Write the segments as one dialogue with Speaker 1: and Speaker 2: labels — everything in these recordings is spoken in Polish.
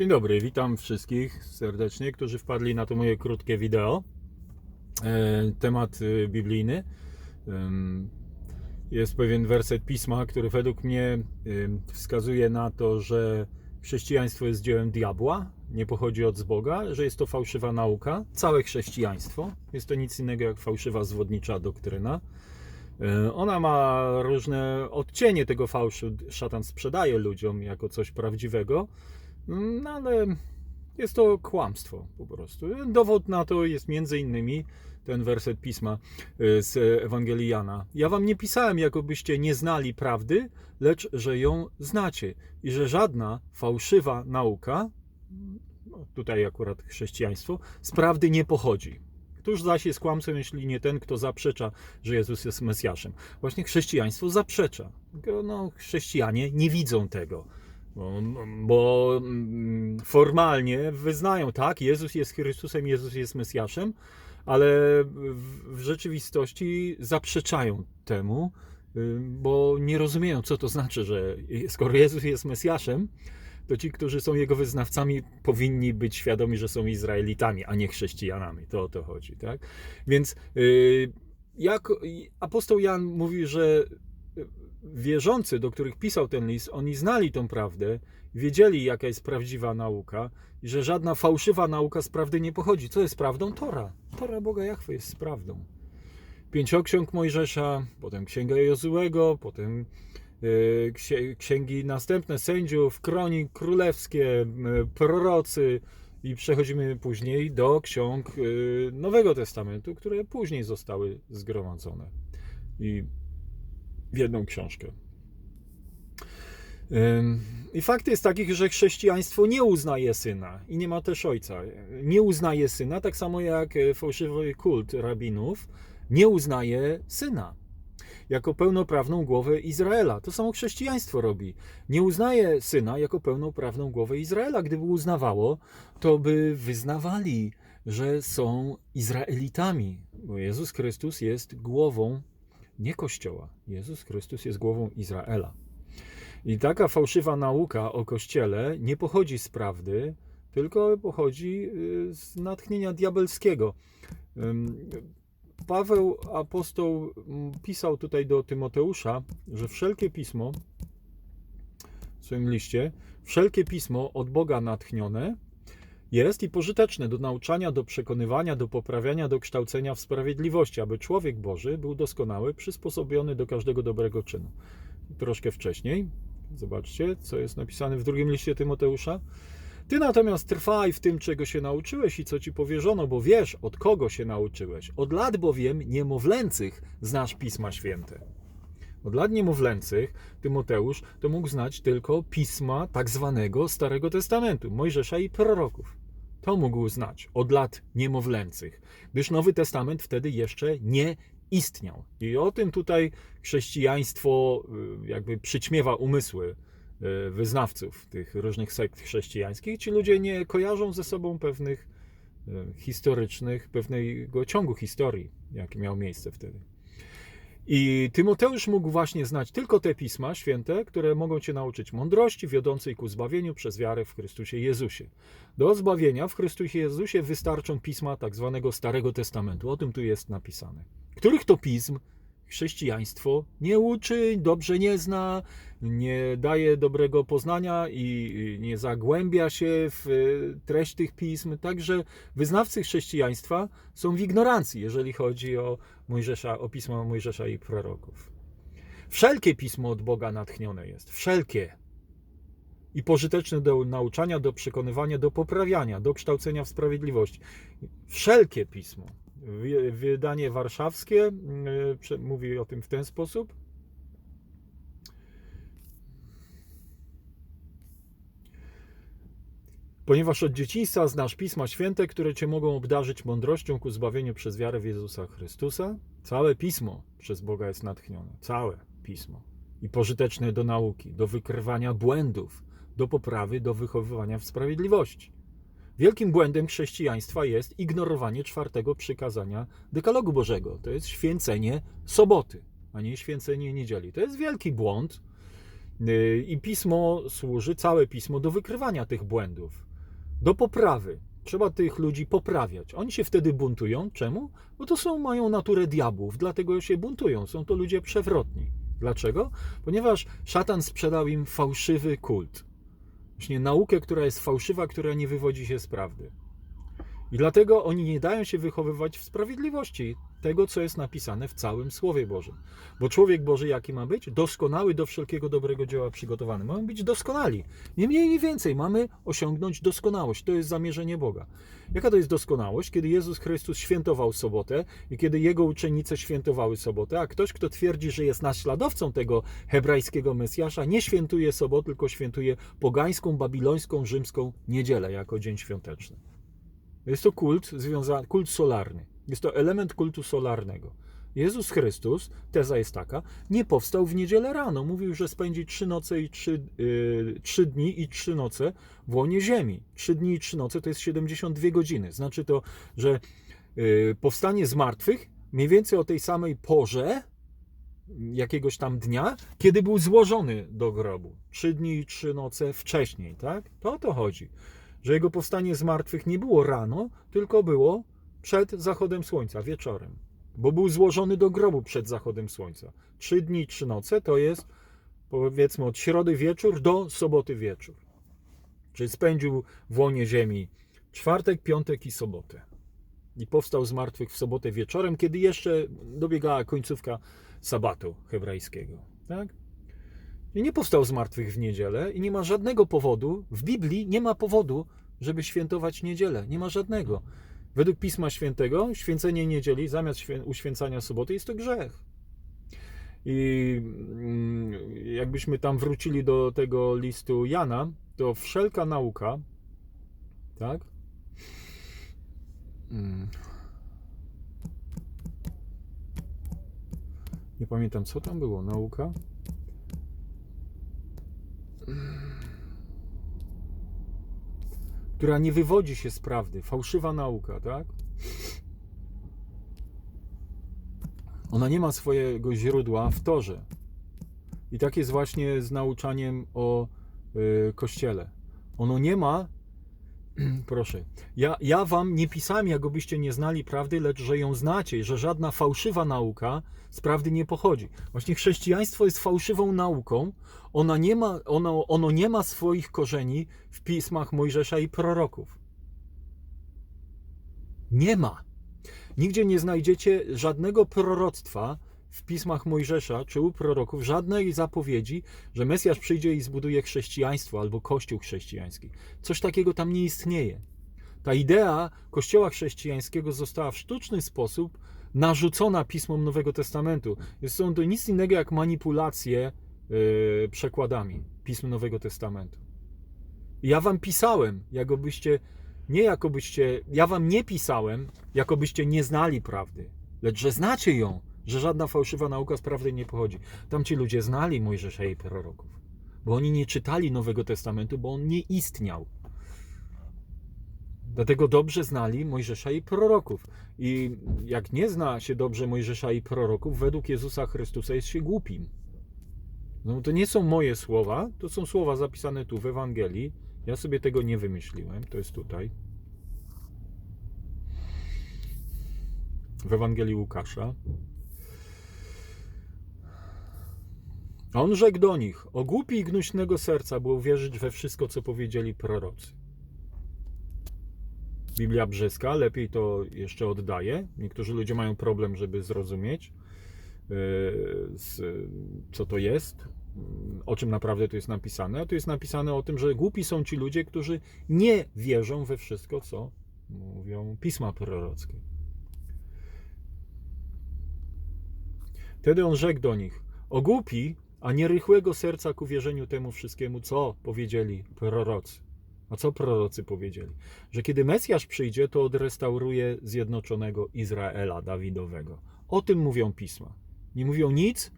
Speaker 1: Dzień dobry, witam wszystkich serdecznie, którzy wpadli na to moje krótkie wideo. E, temat e, biblijny. Jest pewien werset pisma, który według mnie em, wskazuje na to, że chrześcijaństwo jest dziełem diabła, nie pochodzi od Boga, że jest to fałszywa nauka. Całe chrześcijaństwo jest to nic innego jak fałszywa zwodnicza doktryna. E, Ona ma różne odcienie tego fałszu. Szatan sprzedaje ludziom jako coś prawdziwego, no ale jest to kłamstwo po prostu. Dowód na to jest między innymi ten werset pisma y, z Ewangelii Jana. Ja wam nie pisałem, jakobyście nie znali prawdy, lecz że ją znacie i że żadna fałszywa nauka, no tutaj akurat chrześcijaństwo, z prawdy nie pochodzi. Któż zaś jest kłamcą, jeśli nie ten, kto zaprzecza, że Jezus jest Mesjaszem? Właśnie chrześcijaństwo zaprzecza. No, chrześcijanie nie widzą tego. Bo, bo mm, formalnie wyznają, tak, Jezus jest Chrystusem, Jezus jest Mesjaszem, ale w, w rzeczywistości zaprzeczają temu, y, bo nie rozumieją, co to znaczy, że skoro Jezus jest Mesjaszem, to ci, którzy są Jego wyznawcami, powinni być świadomi, że są Izraelitami, a nie chrześcijanami. To o to chodzi, tak? Więc y, jak apostoł Jan mówi, że wierzący, do których pisał ten list, oni znali tą prawdę, wiedzieli, jaka jest prawdziwa nauka i że żadna fałszywa nauka z prawdy nie pochodzi. Co jest prawdą? Tora. Tora Boga Jachwy jest prawdą. Pięcioksiąg Mojżesza, potem Księga Jozułego, potem księ- księgi następne sędziów, kronik królewskie, prorocy i przechodzimy później do ksiąg y, Nowego Testamentu, które później zostały zgromadzone. I w jedną książkę. I fakt jest taki, że chrześcijaństwo nie uznaje syna i nie ma też ojca. Nie uznaje syna, tak samo jak e, fałszywy kult rabinów nie uznaje syna jako pełnoprawną głowę Izraela. To samo chrześcijaństwo robi. Nie uznaje syna jako pełnoprawną głowę Izraela. Gdyby uznawało, to by wyznawali, że są Izraelitami, bo Jezus Chrystus jest głową nie Kościoła. Jezus Chrystus jest głową Izraela. I taka fałszywa nauka o Kościele nie pochodzi z prawdy, tylko pochodzi y, z natchnienia diabelskiego. Paweł apostoł pisał tutaj do Tymoteusza, że wszelkie pismo w swoim liście, wszelkie pismo od Boga natchnione jest i pożyteczne do nauczania, do przekonywania, do poprawiania, do kształcenia w sprawiedliwości, aby człowiek Boży był doskonały, przysposobiony do każdego dobrego czynu. Troszkę wcześniej, zobaczcie, co jest napisane w drugim liście Tymoteusza. Ty natomiast trwaj w tym, czego się nauczyłeś i co ci powierzono, bo wiesz, od kogo się nauczyłeś. Od lat bowiem niemowlęcych znasz Pisma Święte. Od lat niemowlęcych Tymoteusz to mógł znać tylko pisma tak zwanego Starego Testamentu, Mojżesza i proroków. To mógł znać od lat niemowlęcych, gdyż Nowy Testament wtedy jeszcze nie istniał. I o tym tutaj chrześcijaństwo y, jakby przyćmiewa umysły y, wyznawców tych różnych sekt chrześcijańskich. Ci ludzie nie kojarzą ze sobą pewnych y, historycznych, pewnego ciągu historii, jaki miał miejsce wtedy. I Tymoteusz mógł właśnie znać tylko te pisma święte, które mogą cię nauczyć mądrości wiodącej ku zbawieniu przez wiarę w Chrystusie Jezusie. Do zbawienia w Chrystusie Jezusie wystarczą pisma tak zwanego Starego Testamentu. O tym tu jest napisane. Których to pism chrześcijaństwo nie uczy, dobrze nie zna, nie daje dobrego poznania i nie zagłębia się w e, treść tych pism. Także wyznawcy chrześcijaństwa są w ignorancji, jeżeli chodzi o Mojżesza, o pisma Mojżesza i proroków. Wszelkie pismo od Boga natchnione jest. Wszelkie. I pożyteczne do nauczania, do przekonywania, do poprawiania, do kształcenia w sprawiedliwości. Wszelkie pismo. Wy- Wydanie warszawskie prze- mówi o tym w ten sposób. Ponieważ od dzieciństwa znasz Pisma Święte, które cię mogą obdarzyć mądrością ku zbawieniu przez wiarę w Jezusa Chrystusa, całe Pismo przez Boga jest natchnione. Całe Pismo. I pożyteczne do nauki, do wykrywania błędów, do poprawy, do wychowywania w sprawiedliwości. Wielkim błędem chrześcijaństwa jest ignorowanie czwartego przykazania Dekalogu Bożego. To jest święcenie soboty, a nie święcenie niedzieli. To jest wielki błąd. Yy, I pismo służy, całe pismo, do wykrywania tych błędów. do poprawy. Trzeba tych ludzi poprawiać. Oni się wtedy buntują. Czemu? Bo to są, mają naturę diabłów, dlatego się buntują. Są to ludzie przewrotni. Dlaczego? Ponieważ szatan sprzedał im fałszywy kult. Właśnie naukę, która jest fałszywa, która nie wywodzi się z prawdy. I dlatego oni nie dają się wychowywać w sprawiedliwości tego, co jest napisane w całym Słowie Bożym. Bo człowiek Boży jaki ma być? Doskonały do wszelkiego dobrego dzieła przygotowany. Mamy być doskonali. Nie mniej, nie więcej. Mamy osiągnąć doskonałość. To jest zamierzenie Boga. Jaka to jest doskonałość? Kiedy Jezus Chrystus świętował sobotę i kiedy Jego uczennice świętowały sobotę, a ktoś, kto twierdzi, że jest naśladowcą tego hebrajskiego Mesjasza, nie świętuje soboty, tylko świętuje pogańską, babilońską, rzymską niedzielę jako dzień świąteczny. Jest to kult, związany, kult solarny. Jest to element kultu solarnego. Jezus Chrystus, teza jest taka, nie powstał w niedzielę rano. Mówił, że spędzi trzy noce i trzy, yy, trzy dni i trzy noce w łonie ziemi. Trzy dni i trzy noce to jest 72 godziny. Znaczy to, że yy, powstanie z martwych mniej więcej o tej samej porze jakiegoś tam dnia, kiedy był złożony do grobu. Trzy dni i trzy noce wcześniej, tak? To o to chodzi że jego powstanie z martwych nie było rano, tylko było przed zachodem słońca, wieczorem. Bo był złożony do grobu przed zachodem słońca. Trzy dni, trzy noce to jest powiedzmy od środy wieczór do soboty wieczór. Czyli spędził w łonie ziemi czwartek, piątek i sobotę. I powstał z martwych w sobotę wieczorem, kiedy jeszcze dobiegała końcówka sabatu hebrajskiego. Tak? I nie powstał z martwych w niedzielę i nie ma żadnego powodu, w Biblii nie ma powodu, żeby świętować niedzielę. Nie ma żadnego. Według Pisma Świętego święcenie niedzieli zamiast świę- uświęcania soboty jest to grzech. I mm, jakbyśmy tam wrócili do tego listu Jana, to wszelka nauka, tak? Mm. Nie pamiętam, co tam było. Nauka? Która nie wywodzi się z prawdy, fałszywa nauka, tak? Ona nie ma swojego źródła w torze. I tak jest właśnie z nauczaniem o y, Kościele. Ono nie ma, proszę, ja, ja wam nie pisałem, jakobyście nie znali prawdy, lecz że ją znacie że żadna fałszywa nauka z prawdy nie pochodzi. Właśnie chrześcijaństwo jest fałszywą nauką. Ona nie ma, ono, ono nie ma swoich korzeni w pismach Mojżesza i proroków. Nie ma. Nigdzie nie znajdziecie żadnego proroctwa w pismach Mojżesza czy u proroków, żadnej zapowiedzi, że Mesjasz przyjdzie i zbuduje chrześcijaństwo albo kościół chrześcijański. Coś takiego tam nie istnieje. Ta idea kościoła chrześcijańskiego została w sztuczny sposób narzucona pismom Nowego Testamentu. Są to nic innego jak manipulacje yy, przekładami pism Nowego Testamentu. Ja wam pisałem, jakobyście, nie jakobyście, ja wam nie pisałem, jakobyście nie znali prawdy, lecz że znacie ją, że żadna fałszywa nauka z prawdy nie pochodzi. Tam ci ludzie znali Mojżesza i proroków, bo oni nie czytali Nowego Testamentu, bo on nie istniał. Dlatego dobrze znali Mojżesza i proroków. I jak nie zna się dobrze Mojżesza i proroków, według Jezusa Chrystusa jest się głupim. No to nie są moje słowa, to są słowa zapisane tu w Ewangelii. Ja sobie tego nie wymyśliłem, to jest tutaj. W Ewangelii Łukasza. A on rzekł do nich: O głupi i gnuśnego serca było wierzyć we wszystko, co powiedzieli prorocy. Biblia brzyska, lepiej to jeszcze oddaje. Niektórzy ludzie mają problem, żeby zrozumieć, z, co to jest, o czym naprawdę tu jest napisane. A tu jest napisane o tym, że głupi są ci ludzie, którzy nie wierzą we wszystko, co mówią pisma prorockie. Wtedy on rzekł do nich: O głupi, a nie rychłego serca ku wierzeniu temu wszystkiemu, co powiedzieli prorocy. A co prorocy powiedzieli? Że kiedy Mesjasz przyjdzie, to odrestauruje zjednoczonego Izraela Dawidowego. O tym mówią pisma. Nie mówią nic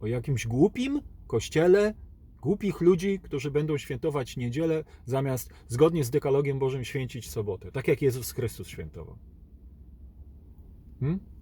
Speaker 1: o jakimś głupim kościele, głupich ludzi, którzy będą świętować niedzielę, zamiast zgodnie z dekalogiem Bożym święcić sobotę, tak jak Jezus Chrystus świętował. Hmm?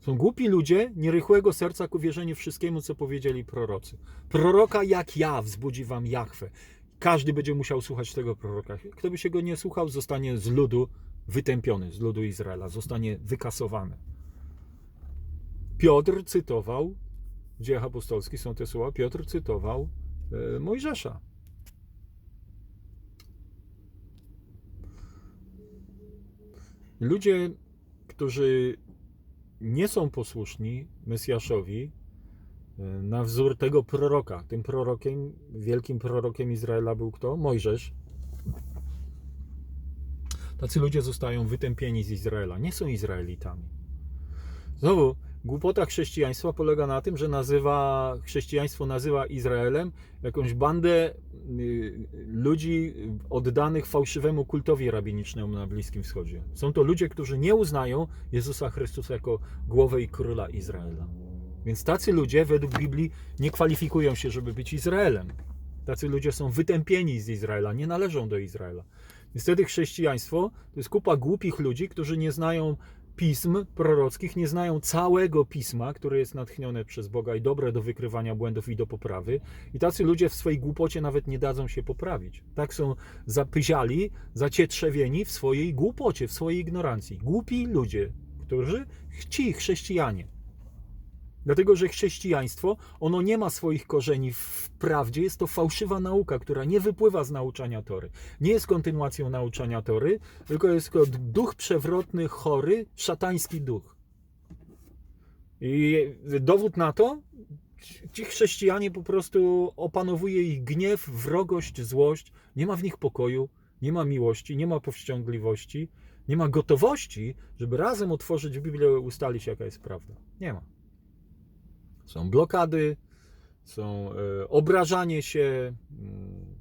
Speaker 1: Są głupi ludzie, nierychłego serca ku wierzeniu wszystkiemu, co powiedzieli prorocy. Proroka jak ja wzbudzi wam Jachwę. każdy będzie musiał słuchać tego proroka. Kto by się go nie słuchał, zostanie z ludu wytępiony, z ludu Izraela, zostanie wykasowany. Piotr cytował, w dziejach apostolskich są te słowa, Piotr cytował e, Mojżesza. Ludzie, którzy nie są posłuszni Mesjaszowi, e, na wzór tego proroka. Tym prorokiem, wielkim prorokiem Izraela był kto? Mojżesz. Tacy ludzie zostają wytępieni z Izraela. Nie są Izraelitami. Znowu, głupota chrześcijaństwa polega na tym, że nazywa, chrześcijaństwo nazywa Izraelem jakąś bandę y, ludzi oddanych fałszywemu kultowi rabinicznemu na Bliskim Wschodzie. Są to ludzie, którzy nie uznają Jezusa Chrystusa jako głowę i króla Izraela. Więc tacy ludzie według Biblii nie kwalifikują się, żeby być Izraelem. Tacy ludzie są wytępieni z Izraela, nie należą do Izraela. Wtedy chrześcijaństwo to jest kupa głupich ludzi, którzy nie znają pism prorockich, nie znają całego pisma, które jest natchnione przez Boga i dobre do wykrywania błędów i do poprawy. I tacy ludzie w swojej głupocie nawet nie dadzą się poprawić. Tak są zapyziali, zacietrzewieni w swojej głupocie, w swojej ignorancji. Głupi ludzie, którzy ci chrześcijanie. Dlatego, że chrześcijaństwo, ono nie ma swoich korzeni w prawdzie, jest to fałszywa nauka, która nie wypływa z nauczania Tory. Nie jest kontynuacją nauczania Tory, tylko jest to duch przewrotny, chory, szatański duch. I dowód na to, ci chrześcijanie po prostu opanowuje ich gniew, wrogość, złość, nie ma w nich pokoju, nie ma miłości, nie ma powściągliwości, nie ma gotowości, żeby razem otworzyć Biblię i ustalić, jaka jest prawda. Nie ma. Są blokady, są e, obrażanie się, mm,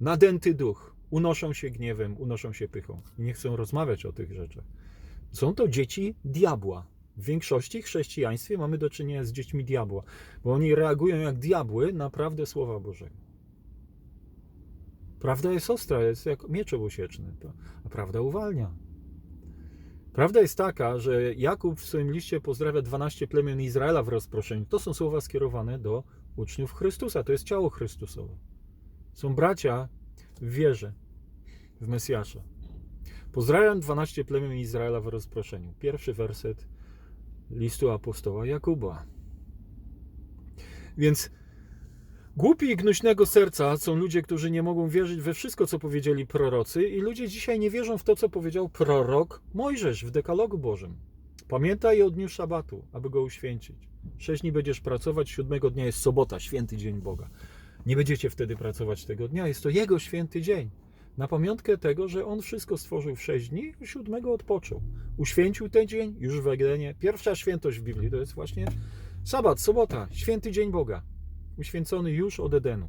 Speaker 1: nadęty duch, unoszą się gniewem, unoszą się pychą nie chcą rozmawiać o tych rzeczach. Są to dzieci diabła. W większości chrześcijaństwie mamy do czynienia z dziećmi diabła, bo oni reagują jak diabły na prawdę Słowa Bożego. Prawda jest ostra, jest jak miecz obosieczny, a prawda uwalnia. Prawda jest taka, że Jakub w swoim liście pozdrawia 12 plemion Izraela w rozproszeniu. To są słowa skierowane do uczniów Chrystusa. To jest ciało Chrystusowe. Są bracia w wierze w Mesjasza. Pozdrawiam 12 plemion Izraela w rozproszeniu. Pierwszy werset listu apostoła Jakuba. Więc Głupi i gnuśnego serca są ludzie, którzy nie mogą wierzyć we wszystko, co powiedzieli prorocy, i ludzie dzisiaj nie wierzą w to, co powiedział prorok Mojżesz w dekalogu Bożym. Pamiętaj o dniu szabatu, aby go uświęcić. Sześć dni będziesz pracować, siódmego dnia jest sobota, święty dzień Boga. Nie będziecie wtedy pracować tego dnia, jest to jego święty dzień. Na pamiątkę tego, że on wszystko stworzył w sześć dni, siódmego odpoczął. Uświęcił ten dzień już w Edenie. Pierwsza świętość w Biblii to jest właśnie sabat, sobota, święty dzień Boga uświęcony już od Edenu.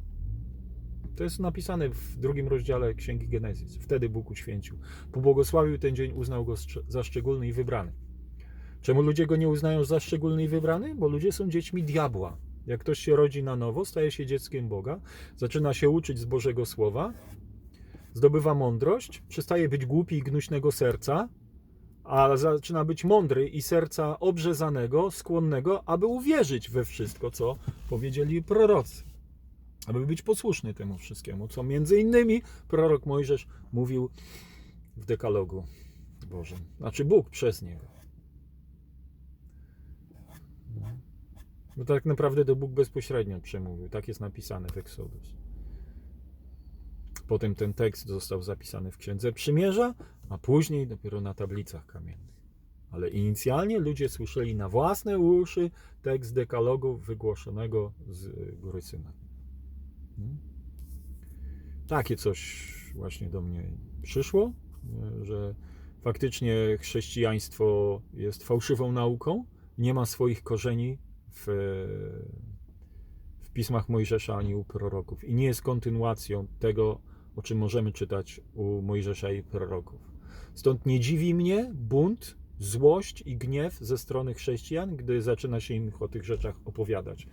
Speaker 1: To jest napisane w drugim rozdziale Księgi Genezis. Wtedy Bóg uświęcił. Pobłogosławił ten dzień, uznał go za szczególny i wybrany. Czemu ludzie go nie uznają za szczególny i wybrany? Bo ludzie są dziećmi diabła. Jak ktoś się rodzi na nowo, staje się dzieckiem Boga, zaczyna się uczyć z Bożego Słowa, zdobywa mądrość, przestaje być głupi i gnuśnego serca, a zaczyna być mądry i serca obrzezanego, skłonnego, aby uwierzyć we wszystko, co powiedzieli prorocy. Aby być posłuszny temu wszystkiemu, co między innymi prorok Mojżesz mówił w dekalogu Bożym. Znaczy Bóg przez niego. Bo tak naprawdę to Bóg bezpośrednio przemówił. Tak jest napisane w Exodus. Potem ten tekst został zapisany w Księdze Przymierza, a później dopiero na tablicach kamiennych. Ale inicjalnie ludzie słyszeli na własne uszy tekst dekalogu wygłoszonego z góry Synaj. Hmm? Takie coś właśnie do mnie przyszło, że faktycznie chrześcijaństwo jest fałszywą nauką, nie ma swoich korzeni w, w pismach Mojżesza ani u proroków i nie jest kontynuacją tego, o czym możemy czytać u Mojżesza i proroków. Stąd nie dziwi mnie bunt, złość i gniew ze strony chrześcijan, gdy zaczyna się im o tych rzeczach opowiadać.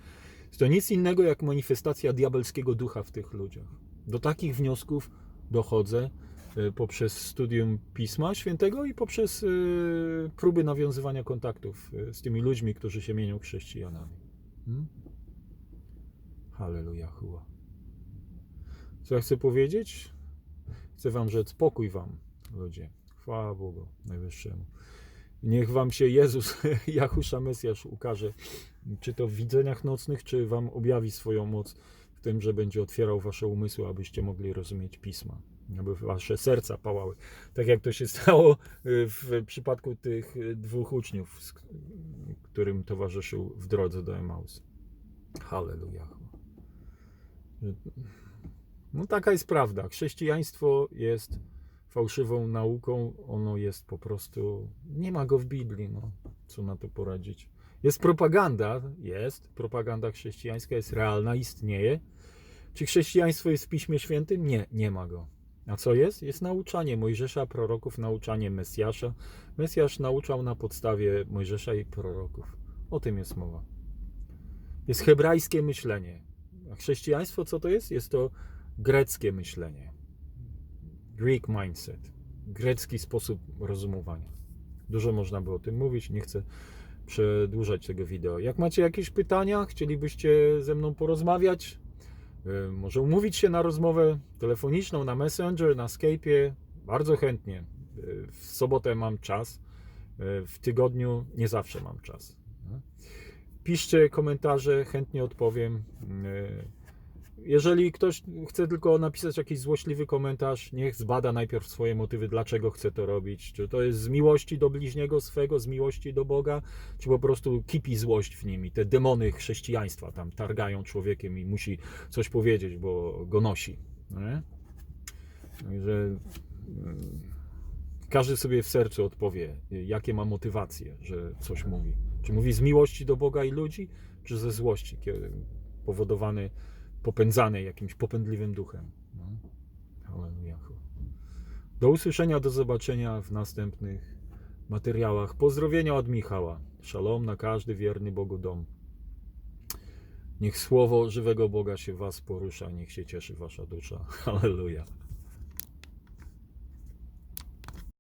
Speaker 1: Jest to nic innego jak manifestacja diabelskiego ducha w tych ludziach. Do takich wniosków dochodzę e, poprzez studium Pisma Świętego i poprzez e, próby nawiązywania kontaktów e, z tymi ludźmi, którzy się mienią chrześcijanami. Hmm? Halleluja, Co ja chcę powiedzieć? Chcę wam rzec pokój wam, ludzie. Chwała Bogu Najwyższemu. Niech wam się Jezus, Jahusza Mesjasz ukaże, czy to w widzeniach nocnych, czy wam objawi swoją moc w tym, że będzie otwierał wasze umysły, abyście mogli rozumieć Pisma, aby wasze serca pałały. Tak jak to się stało y, w przypadku tych y, dwóch uczniów, którym towarzyszył w drodze do Emaus. Halleluja. No taka jest prawda. Chrześcijaństwo jest fałszywą nauką. Ono jest po prostu. Nie ma go w Biblii. No. Co na to poradzić? Jest propaganda, jest. Propaganda chrześcijańska jest realna, istnieje. Czy chrześcijaństwo jest w Piśmie Świętym? Nie, nie ma go. A co jest? Jest nauczanie Mojżesza, proroków, nauczanie Mesjasza. Mesjasz nauczał na podstawie Mojżesza i proroków. O tym jest mowa. Jest hebrajskie myślenie. A chrześcijaństwo co to jest? Jest to greckie myślenie. Greek mindset. Grecki sposób rozumowania. Dużo można by o tym mówić, nie chcę przedłużać tego wideo. Jak macie jakieś pytania, chcielibyście ze mną porozmawiać, y, może umówić się na rozmowę telefoniczną, na Messenger, na Skype'ie, bardzo chętnie. Y, W sobotę mam czas, y, w tygodniu nie zawsze mam czas. Piszcie komentarze, chętnie odpowiem. Jeżeli ktoś chce tylko napisać jakiś złośliwy komentarz, niech zbada najpierw swoje motywy, dlaczego chce to robić. Czy to jest z miłości do bliźniego swego, z miłości do Boga, czy po prostu kipi złość w nim i te demony chrześcijaństwa tam targają człowiekiem i musi coś powiedzieć, bo go nosi. Nie? Także mm, każdy sobie w sercu odpowie, jakie ma motywacje, że coś mówi. Czy mówi z miłości do Boga i ludzi, czy ze złości, powodowany, popędzany jakimś popędliwym duchem. No. Do usłyszenia, do zobaczenia w następnych materiałach. Pozdrowienia od Michała. Szalom na każdy wierny Bogu dom. Niech słowo żywego Boga się was porusza, niech się cieszy wasza dusza. Halleluja.